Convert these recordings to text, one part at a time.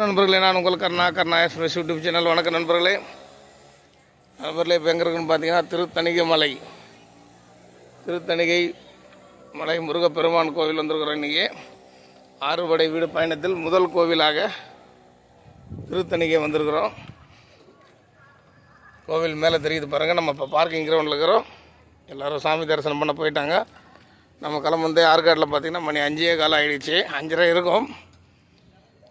நண்பர்களே நான் உங்கள் Karna Karna express YouTube channel. வணக்கம் நண்பர்களே. நண்பர்களே இப்போ எங்கே இருக்குன்னு பார்த்தீங்கன்னா திருத்தணிகை மலை. திருத்தணிகை மலை முருகப்பெருமான் கோவில் வந்திருக்கிறோம் இன்றைக்கி ஆறுபடை வீடு பயணத்தில் முதல் கோவிலாக திருத்தணிகை வந்திருக்கிறோம். கோவில் மேலே தெரியுது பாருங்கள் நம்ம இப்போ பார்க்கிங் கிரவுண்டில் இருக்கிறோம். எல்லோரும் சாமி தரிசனம் பண்ண போயிட்டாங்க. நம்ம கிளம்புந்தே ஆற்காட்டில் பார்த்திங்கன்னா மணி அஞ்சே காலம் ஆகிடுச்சு அஞ்சரை இருக்கும்.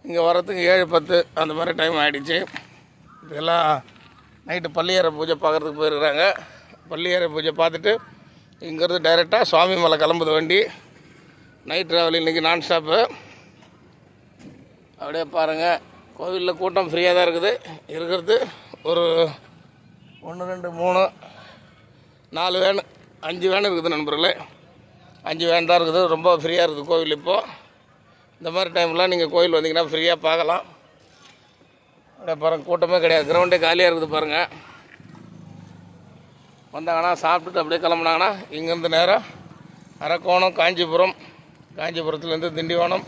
இங்கே வரத்துக்கு ஏழு பத்து அந்த மாதிரி டைம் ஆகிடுச்சு இதெல்லாம் நைட்டு பள்ளியறை பூஜை பார்க்குறதுக்கு போயிருக்கிறாங்க பள்ளியறை பூஜை பார்த்துட்டு இங்கேருந்து டைரெக்டாக சுவாமி மலை கிளம்புது வண்டி. நைட் ட்ராவல் இன்றைக்கி நான் ஸ்டாப்பு அப்படியே பாருங்கள் கோவிலில் கூட்டம் ஃப்ரீயாக தான் இருக்குது. இருக்கிறது ஒரு ஒன்று ரெண்டு மூணு நாலு வேன் அஞ்சு வேன் இருக்குது நண்பர்களே. அஞ்சு வேன் தான் இருக்குது. ரொம்ப ஃப்ரீயாக இருக்குது கோவில் இப்போது இந்த மாதிரி டைம்லாம் நீங்கள் கோயில் வந்தீங்கன்னா ஃப்ரீயாக பார்க்கலாம். அப்படியே பாருங்கள் கூட்டமே கிடையாது. கிரவுண்டே காலியாக இருக்குது பாருங்கள் வந்தாங்கன்னா சாப்பிட்டுட்டு அப்படியே கிளம்புனாங்கன்னா இங்கேருந்து நேராக அரக்கோணம் காஞ்சிபுரம். காஞ்சிபுரத்துலேருந்து திண்டிவனம்.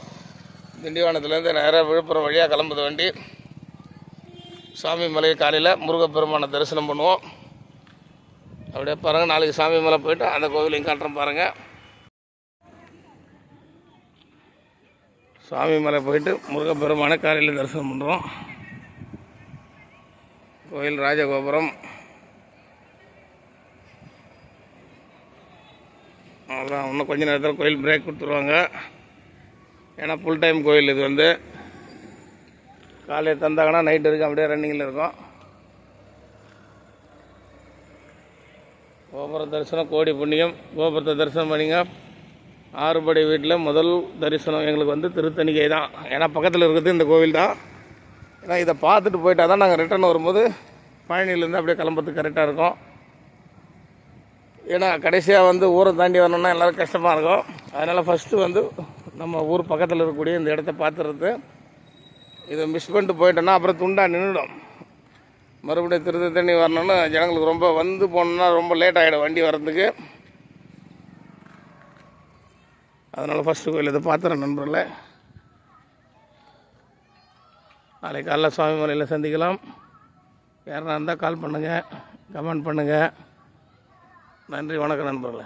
திண்டிவனத்துலேருந்து நேராக விழுப்புரம் வழியாக கிளம்புது வண்டி. சாமி மலை காலையில் முருகப்பெருமானை தரிசனம் பண்ணுவோம். அப்படியே பாருங்கள் நாளைக்கு சாமி மலை போயிட்டு அந்த கோவிலையும் காட்டுறோம் பாருங்கள் சாமி மலை போயிட்டு முருகப்பெருமானை காலையில் தரிசனம் பண்ணுறோம் கோயில் ராஜகோபுரம். அவ்வளோதான் இன்னும் கொஞ்ச நேரத்தில் கோயில் பிரேக் கொடுத்துருவாங்க. ஏன்னா ஃபுல் டைம் கோயில் இது வந்து. காலையில் தந்தாங்கன்னா நைட் வரைக்கும் அப்படியே ரன்னிங்கில் இருக்கும். கோபுர தரிசனம் கோடி புண்ணியம். கோபுரத்தை தரிசனம் பண்ணிங்க. ஆறுபடை வீட்டில் முதல் தரிசனம் எங்களுக்கு வந்து திருத்தணிகை தான். ஏன்னா பக்கத்தில் இருக்கிறது இந்த கோவில் தான். ஏன்னா இதை பார்த்துட்டு போயிட்டா தான் நாங்கள் ரிட்டர்ன் வரும்போது பழனியிலேருந்து அப்படியே கிளம்புறதுக்கு கரெக்டாக இருக்கும். ஏன்னா கடைசியாக வந்து ஊரை தாண்டி வரணும்னா எல்லோரும் கஷ்டமாக இருக்கும். அதனால் ஃபஸ்ட்டு வந்து நம்ம ஊர் பக்கத்தில் இருக்கக்கூடிய இந்த இடத்த பார்த்துறது. இதை மிஸ் பண்ணிட்டு போயிட்டோன்னா அப்புறம் துண்டா நின்றுடும் மறுபடியும் திருத்த தண்ணி வரணும்னா ஜனங்களுக்கு ரொம்ப வந்து போனோன்னா ரொம்ப லேட் ஆகிடும் வண்டி வர்றதுக்கு. அதனால் ஃபஸ்ட்டு கோயில் இதை பார்த்துறேன் நண்பர்களே நாளைக்கு காலைல சுவாமி மலையில் சந்திக்கலாம். யாரா இருந்தால் கால் பண்ணுங்கள் கமெண்ட் பண்ணுங்கள் நன்றி வணக்கம் நண்பர்களே.